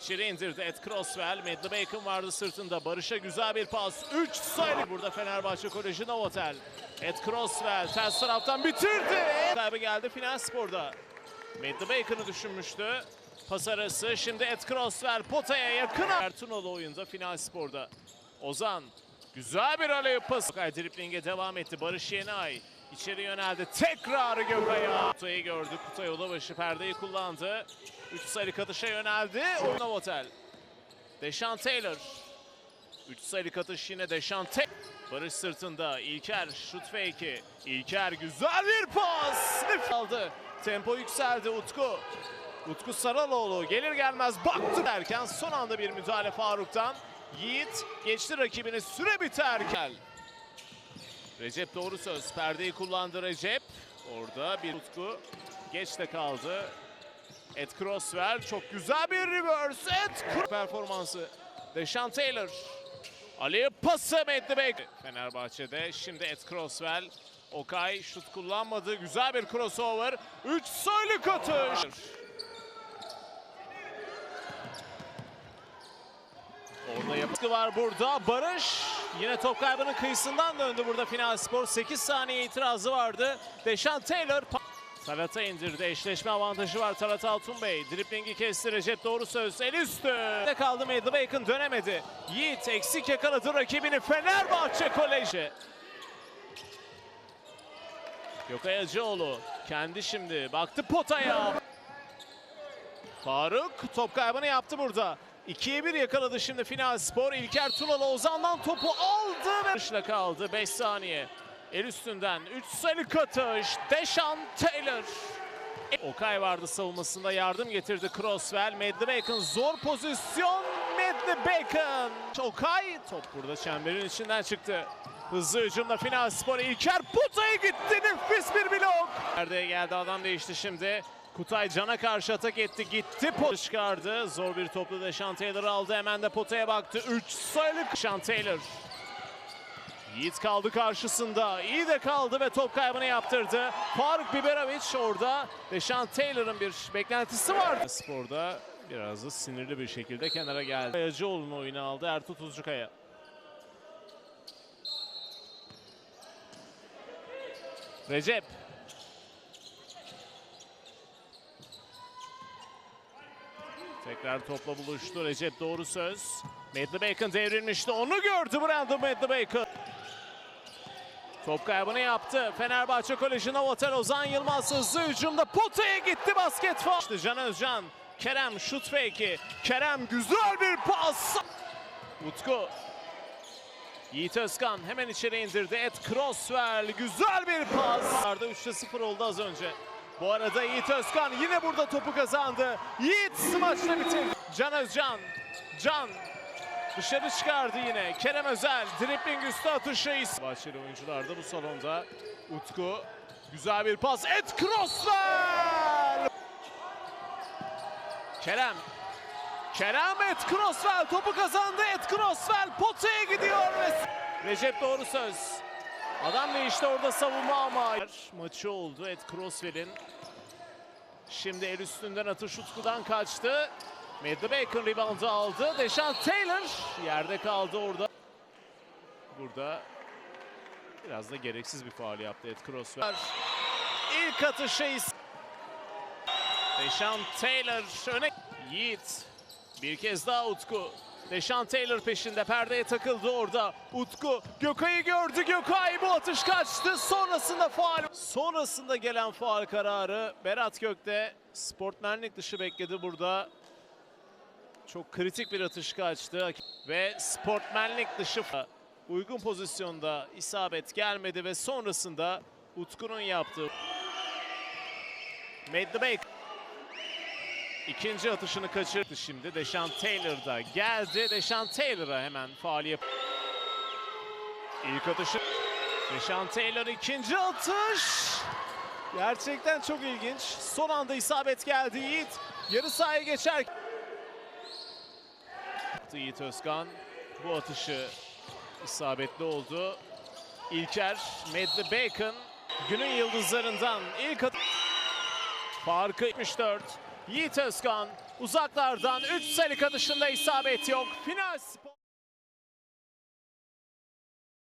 İçeri indirdi Ed Crosswell. Medley Bacon vardı sırtında. Barış'a güzel bir pas. 3 sayı. Burada Fenerbahçe Koleji Novotel. Ed Crosswell ters taraftan bitirdi. Kaybı geldi Final Spor'da. Medley Bacon'ı düşünmüştü. Pas arası. Şimdi Ed Crosswell potaya yakın. Ertuğrul oyunda Final Spor'da. Ozan güzel bir aleyhüp pası. Okay dripling'e devam etti. Barış Yenay içeri yöneldi. Tekrar Gökay'a. Kutay'ı gördü. Kutay Olabaşı perdeyi kullandı. 3 sayılık atışa yöneldi. Oyun Novotel. Deşan Taylor. 3 sayılık atış yine Deşan Taylor. Barış sırtında. İlker şut fake'i. İlker güzel bir pas. Aldı. Tempo yükseldi Utku. Utku Saraloğlu gelir gelmez baktı derken son anda bir müdahale Faruk'tan. Yiğit geçti rakibini süre biterken. Recep doğru söz. Perdeyi kullandı Recep. Orada bir Utku geç de kaldı. Ed Crosswell çok güzel bir reverse. Ed performansı. Deşan Taylor. Ali pası Medli Bey. Fenerbahçe'de şimdi Ed Crosswell. Okay şut kullanmadı. Güzel bir crossover. 3 sayılık atış. Orada yapısı var burada. Barış yine top kaybının kıyısından döndü burada Final Spor. 8 saniye itirazı vardı. Deşan Taylor Talat'a indirdi. Eşleşme avantajı var Talat Altun Bey. Driplingi kesti Recep doğru söz. El üstü. De kaldı Medli Bacon dönemedi. Yiğit eksik yakaladı rakibini Fenerbahçe Koleji. Gökay Acıoğlu kendi şimdi baktı potaya. Faruk top kaybını yaptı burada. 2'ye 1 yakaladı şimdi Final Spor. İlker Tunalı Ozan'dan topu aldı ve dışla kaldı 5 saniye. El üstünden 3 sayılık atış. Deşan Taylor. Okay vardı savunmasında yardım getirdi Crosswell. Medli Bacon zor pozisyon. Medli Bacon. Okay top burada çemberin içinden çıktı. Hızlı hücumda Final Spor. İlker potaya gitti. Nefis bir blok. Perdeye geldi adam değişti şimdi. Kutay Can'a karşı atak etti. Gitti pot çıkardı. Zor bir toplu da Sean Taylor aldı. Hemen de potaya baktı. 3 sayılık Sean Taylor. Yiğit kaldı karşısında. İyi de kaldı ve top kaybını yaptırdı. Faruk Biberovic orada. Deşan Taylor'ın bir beklentisi vardı. Sporda biraz da sinirli bir şekilde kenara geldi. Kayacıoğlu'nun oyunu aldı Ertuğ Tuzcukaya. Recep. Tekrar topla buluştu. Recep doğru söz. Medli Bacon devrilmişti. Onu gördü Brandon Medli Bacon. Top kaybını yaptı. Fenerbahçe Koleji Novotel Ozan Yılmaz hızlı hücumda potaya gitti basket. İşte Can Özcan. Kerem şut fake'i. Kerem güzel bir pas. Utku. Yiğit Özkan hemen içeri indirdi. Ed Crosswell güzel bir pas. Arda 3'te 0 oldu az önce. Bu arada Yiğit Özkan yine burada topu kazandı. Yiğit smaçla bitirdi. Can Özcan. Can Dışarı çıkardı yine. Kerem Özel dripling üstü atışı. Bahçeli oyuncular da bu salonda. Utku güzel bir pas. Ed Crosswell. Kerem. Kerem Ed Crosswell topu kazandı. Ed Crosswell potaya gidiyor ve Recep doğru söz. Adam değişti orada savunma ama maçı oldu Ed Crosswell'in. Şimdi el üstünden atış Utku'dan kaçtı. Medli Bacon reboundu aldı. Deşan Taylor yerde kaldı orada. Burada biraz da gereksiz bir faul yaptı Ed Crosswell. İlk atışı is- Deşan Taylor öne. Yiğit bir kez daha Utku. Deşan Taylor peşinde perdeye takıldı orada. Utku Gökay'ı gördü. Gökay bu atış kaçtı. Sonrasında faul. Sonrasında gelen faul kararı Berat Gök'te sportmenlik dışı bekledi burada. Çok kritik bir atış kaçtı ve sportmenlik dışı uygun pozisyonda isabet gelmedi ve sonrasında Utku'nun yaptığı Medli Bey ikinci atışını kaçırdı şimdi. Deşan Taylor da geldi. Deşan Taylor'a hemen faal yap. İlk atışı Deşan Taylor ikinci atış. Gerçekten çok ilginç. Son anda isabet geldi Yiğit. Yarı sahaya geçer. Yiğit Özkan bu atışı isabetli oldu. İlker, Medli Bacon günün yıldızlarından ilk at Farkı 74. Yiğit Özkan uzaklardan 3 sayılık atışında isabet yok. Final Spor